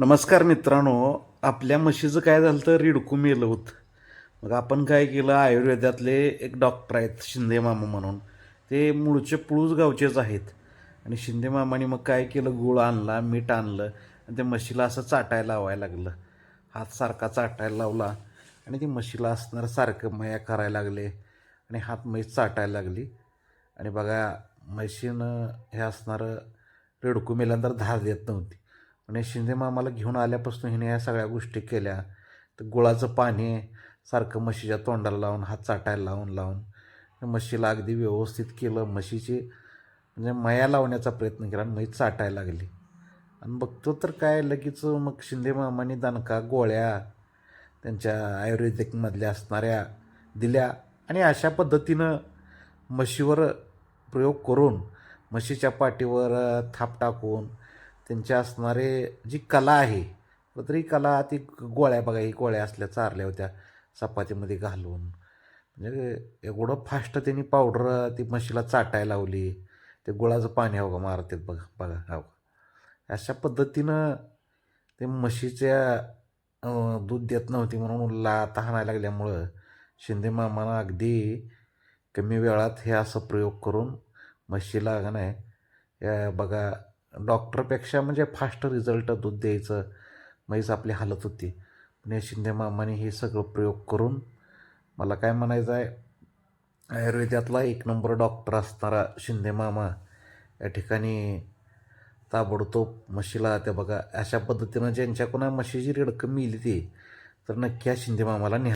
नमस्कार मित्रांनो आपल्या म्हशीचं काय झालं तर रिडकू मेलं होतं. मग आपण काय केलं आयुर्वेदातले एक डॉक्टर आहेत शिंदे मामा म्हणून. ते मूळचे पुळूस गावचेच आहेत. आणि शिंदे मामाने मग काय केलं गुळ आणला मीठ आणलं आणि त्या म्हशीला असं चाटायला लावायला लागलं. हात सारखा चाटायला लावला आणि ती म्हशीला असणारं सारखं मया करायला लागले आणि हात म्हैस चाटायला लागली. आणि बघा म्हशीनं हे असणारं रेडकू मेल्यानंतर धार देत नव्हती. आणि शिंदे मामाला घेऊन आल्यापासून हिने या सगळ्या गोष्टी केल्या. तर गुळाचं पाणी सारखं म्हशीच्या तोंडाला लावून हात चाटायला लावून लावून म्हशीला अगदी व्यवस्थित केलं. म्हशीची म्हणजे मया लावण्याचा प्रयत्न केला आणि म्हैस चाटायला लागली. आणि बघतो तर काय लगेच मग शिंदे मामाने दणका गोळ्या त्यांच्या आयुर्वेदिकमधल्या असणाऱ्या दिल्या आणि अशा पद्धतीनं म्हशीवर प्रयोग करून म्हशीच्या पाठीवर थाप टाकून त्यांचे असणारे जी कला आहे तर ही कला ती गोळ्या बघा ही गोळ्या असल्या चारल्या होत्या चपातीमध्ये घालून. म्हणजे एवढं फास्ट त्यांनी पावडर ती म्हशीला चाटायला लावली. ते गुळाचं पाणी हवं का मारतात बघा बघा हवं अशा पद्धतीनं ते म्हशीच्या दूध देत नव्हती म्हणून ला तहानायला लागल्यामुळं शिंदे मामानं अगदी कमी वेळात हे असं प्रयोग करून म्हशीला का नाही या बघा डॉक्टरपेक्षा म्हणजे फास्ट रिझल्ट दूध द्यायचं. म्हैस आपली हालत होती. पण या शिंदे मामाने हे सगळं प्रयोग करून मला काय म्हणायचं आहे? आयुर्वेदातला एक नंबर डॉक्टर असणारा शिंदे मामा या ठिकाणी ताबडतोब म्हशीला त्या बघा अशा पद्धतीनं ज्यांच्याकडून म्हशीची रडकं मिली ती तर नक्की या शिंदे मामाला न्या